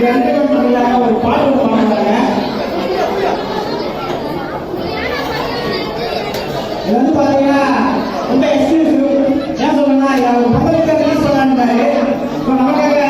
ஒரு பாட்டு பாடுறாங்க இது வந்து பாத்தீங்கன்னா ரொம்ப ஏன் இப்போ நமக்காக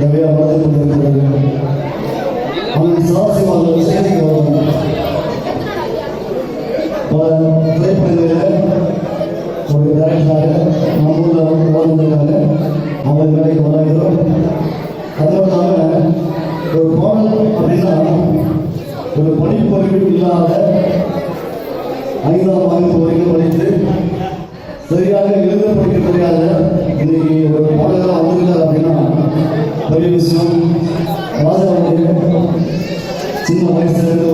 ராஜா அவர் தலைமையில் இந்த விழா நடந்து விஷயத்துக்கு வரணும் பல திரைப்படங்களில் ஒரு டேரக்டராக நம்ம ஊரில் வாழ்ந்ததுனால அவர் வேலைக்கு வராங்கிறோம் அது மட்டும் இல்லாமல் ஒரு பாடல் அப்படின்னா ஒரு படிப்பறிவு இல்லாத ஐந்தாம் வகுப்பு வரைக்கும் படித்து சரியாக எழுத படிக்க தெரியாத இன்னைக்கு ஒரு பாடலாம் வந்திருக்காரு அப்படின்னா Hayırlısı. Madem sizin maestranız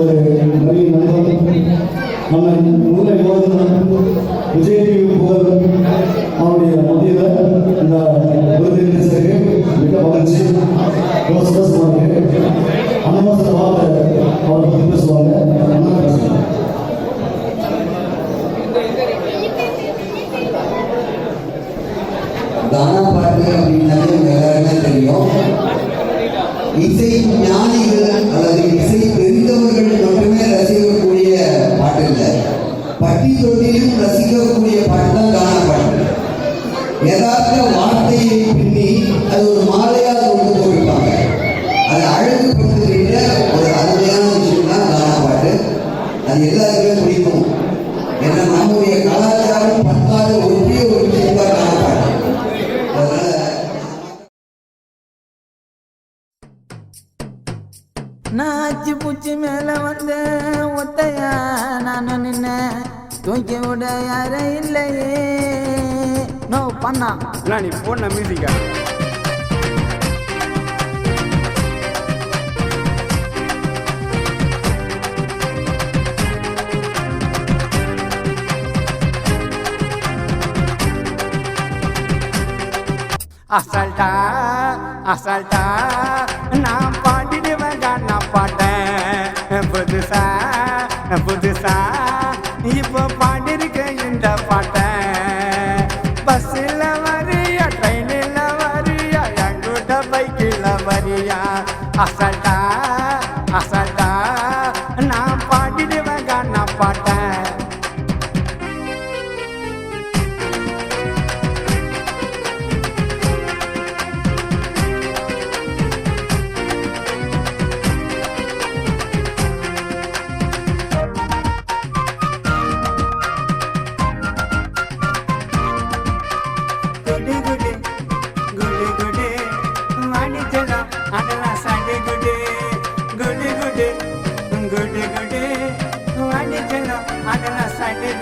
பூச்சி மேல வந்த ஒத்தையா? நானும் நின்ன தூக்கி விட யார இல்லையே. நோ பண்ணா. நான் நீ போன மியூசிக்கா அசால்ட்டா அசால்ட்டா நான் பாடி புதுசா புதுசா இப்போ பாடிருக்க இந்த பாட்டை. பஸ்ஸில் வரியா ட்ரெயினில் வரியா எங்கூட்ட பைக்கில் வரியா? அசால்ட்டா அசால்ட்டா நான் பாடிடுவேன் நான் பாட்டேன்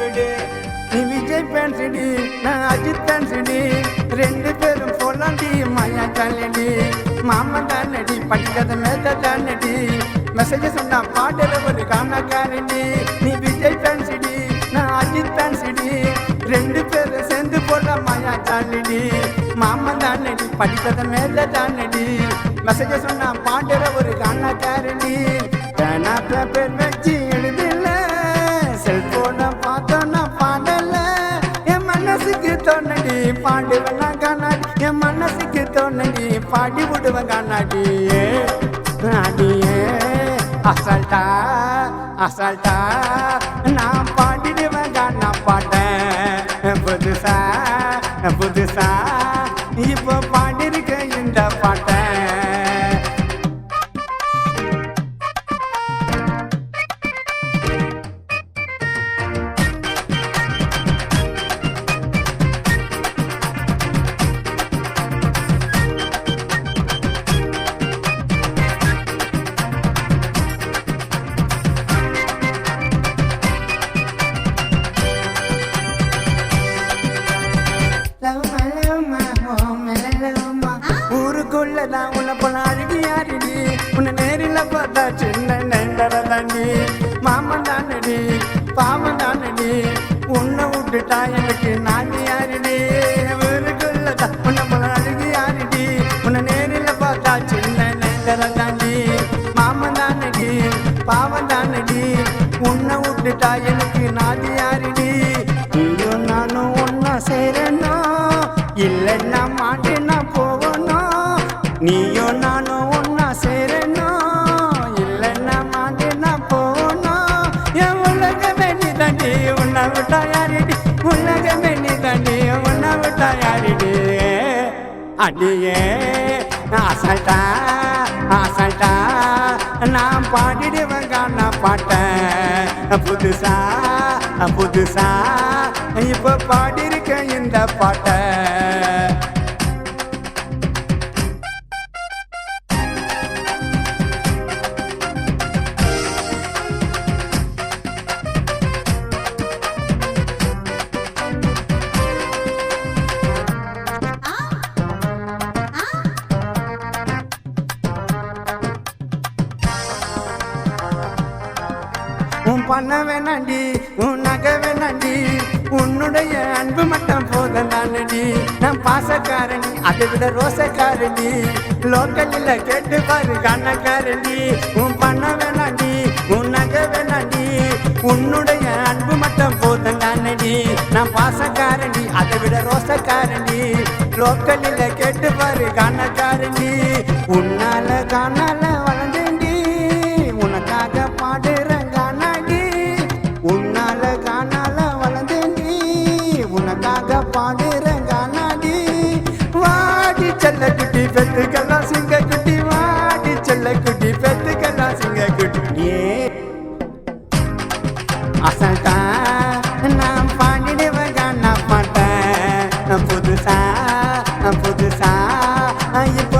சாடி நீ விஜய் பேன்சிடி நான் அஜித் பேன்சிடி ரெண்டு பேரும் போலாண்டி மாயா தானடி மாமா தானடி படிக்காத மேத்த தானடி மெசேஜ் சொன்னா பாடுற ஒரு காணக்காரடி நீ விஜய் பேன்சிடி நான் அஜித் பேன்சிடி ரெண்டு பேரும் சேர்ந்து போல மாயா தானடி மாமா தானடி படிக்காத மேல தானடி மெசேஜ் சொன்னா பாடுற ஒரு காணக்காரடி பேனா பேப்பர் வச்சு எழுதல செல்போன் மனசுக்கு பாடி விடுவேன் கண்ணாடியே. அடியே அசால்ட்டா அசால்ட்டா. நான் நெண்டர தாண்டி மாமன் தானடி பாவம் தானடி. உன்னை விட்டுட்டா எனக்கு நாதி யாருடி? ஊருக்குள்ள தான் உன்னை போல அழுகி யாருடி? உன்னை நேரில் பார்த்தா சின்ன நெண்டர தாண்டி. மாமன் தானடி பாவம் தானடி. உன்னை விட்டுட்டா எனக்கு நாதி யாருடி? நீயும் நானும் ஒன்னா சேரணும் இல்லைன்னா மாட்டேன்? அடியே ஆசட்டா ஆசட்டா நான் பாடிடுவேன் காணா பாட்டேன் புதுசா புதுசா இப்போ பாடியிருக்கேன் இந்த பாட்டை. பண்ண வேணாண்டி உன் நகை வேணாண்டி உன்னுடைய அன்பு மட்டும் போத நானடி நான் பாசக்காரணி அதை விட ரோசக்காரணி லோக்கலில் கேட்டு பாரு கண்ணக்காரணி உன் பண்ண வேணாண்டி உன் நகை வேணாண்டி. உன்னுடைய அன்பு மட்டும் போத நானடி நான் பாசக்காரணி அதை விட ரோசக்காரணி லோக்கலில் கேட்டு பாரு கண்ணக்காரணி உன்னால காணால செல்ல குட்டி பெத்துக்கெல்லாம் சிங்க குட்டி வாடி செல்ல குட்டி பெத்துக்கெல்லாம் சிங்க குட்டி. அசல்டா நான் பாண்டிடுவேன் காண மாட்டேன் புதுசா புதுசா இப்ப